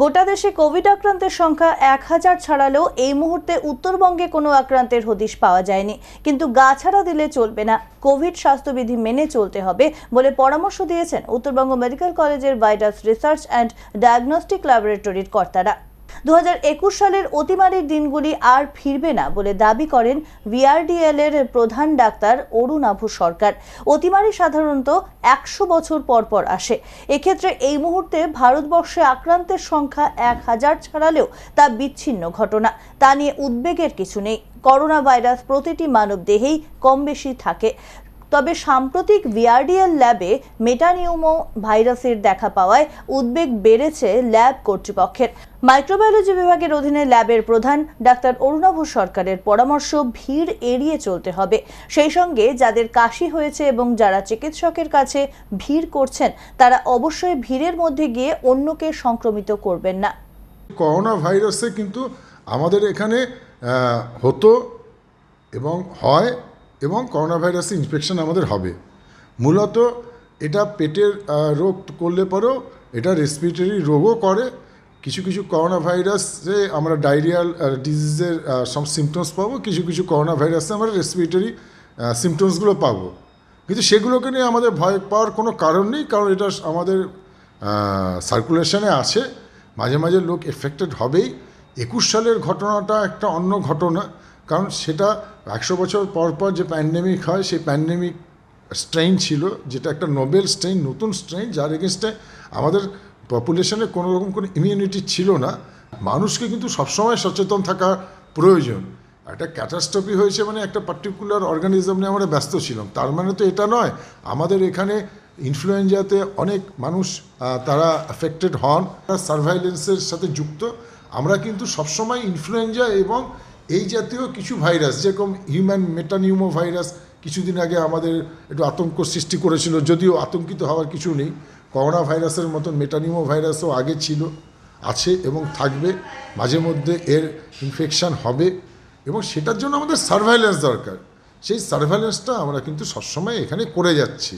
গোটা দেশে কোভিড আক্রান্তের সংখ্যা এক হাজার ছাড়ালেও এই মুহূর্তে উত্তরবঙ্গে কোনো আক্রান্তের হদিশ পাওয়া যায়নি। কিন্তু গা ছাড়া দিলে চলবে না। কোভিড স্বাস্থ্যবিধি মেনে চলতে হবে বলে পরামর্শ দিয়েছেন উত্তরবঙ্গ মেডিকেল কলেজের ভাইরাস রিসার্চ অ্যান্ড ডায়াগনস্টিক ল্যাবরেটরির কর্তারা। দু হাজার একুশ সালের অতিমারির দিনগুলি আর ফিরবে না বলে দাবি করেন ভিআরডিএল এর প্রধান ডাক্তার অরুণ আভু সরকার। অতিমারি সাধারণত একশো বছর পর পর আসে। এক্ষেত্রে এই মুহূর্তে ভারতবর্ষে আক্রান্তের সংখ্যা এক হাজার ছাড়ালেও তা বিচ্ছিন্ন ঘটনা। তা নিয়ে উদ্বেগের কিছু নেই। করোনা ভাইরাস প্রতিটি মানব দেহেই কম বেশি থাকে। তবে সাম্প্রতিক ভিআরডিএল ল্যাবে মেটানিউমো ভাইরাসের দেখা পাওয়ায় উদ্বেগ বেড়েছে ল্যাব কর্তৃপক্ষের। মাইক্রোবায়োলজি বিভাগের অধীনে ল্যাবের প্রধান ডাক্তার অরুণাভ সরকারের পরামর্শ ভিড় এড়িয়ে চলতে হবে। সেই সঙ্গে যাদের কাশি হয়েছে এবং যারা চিকিৎসকের কাছে ভিড় করছেন, তারা অবশ্যই ভিড়ের মধ্যে গিয়ে অন্যকে সংক্রমিত করবেন না। করোনা ভাইরাসে কিন্তু আমাদের এখানে হতো এবং হয়। এবং করোনা ভাইরাসে ইনফেকশন আমাদের হবে। মূলত এটা পেটের রোগ করলে পরেও এটা রেসপিরেটরি রোগও করে। কিছু কিছু করোনা ভাইরাসে আমরা ডায়রিয়াল ডিজিজের সব সিমটমস পাবো। কিছু কিছু করোনা ভাইরাসে আমরা রেসপিরেটরি সিমটমসগুলো পাবো। কিন্তু সেগুলোকে নিয়ে আমাদের ভয় পাওয়ার কোনো কারণ নেই, কারণ এটা আমাদের সার্কুলেশনে আছে। মাঝে মাঝে লোক এফেক্টেড হবেই। একুশ সালের ঘটনাটা একটা অন্য ঘটনা। কারণ সেটা একশো বছর পর পর যে প্যান্ডেমিক হয়, সেই প্যান্ডেমিক স্ট্রেইন ছিল, যেটা একটা নোবেল স্ট্রেইন নতুন স্ট্রেইন যার এগেনস্টে আমাদের পপুলেশনে কোনো রকম কোনো ইমিউনিটি ছিল না। মানুষকে কিন্তু সবসময় সচেতন থাকা প্রয়োজন। একটা ক্যাটাস্ট্রফি হয়েছে মানে একটা পার্টিকুলার অর্গানিজম নিয়ে আমরা ব্যস্ত ছিলাম। তার মানে তো এটা নয়, আমাদের এখানে ইনফ্লুয়েঞ্জাতে অনেক মানুষ তারা অ্যাফেক্টেড হন সার্ভাইলেন্সের সাথে যুক্ত। আমরা কিন্তু সবসময় ইনফ্লুয়েঞ্জা এবং এই জাতীয় কিছু ভাইরাস, যেরকম হিউম্যান মেটানিউমো ভাইরাস কিছুদিন আগে আমাদের একটু আতঙ্ক সৃষ্টি করেছিল, যদিও আতঙ্কিত হওয়ার কিছু নেই। করোনা ভাইরাসের মতন মেটানিউমো ভাইরাসও আগে ছিল, আছে এবং থাকবে, মাঝে মধ্যে এর ইনফেকশান হবে এবং সেটার জন্য আমাদের সার্ভাইলেন্স দরকার। সেই সার্ভাইলেন্সটা আমরা কিন্তু সবসময় এখানে করে যাচ্ছি।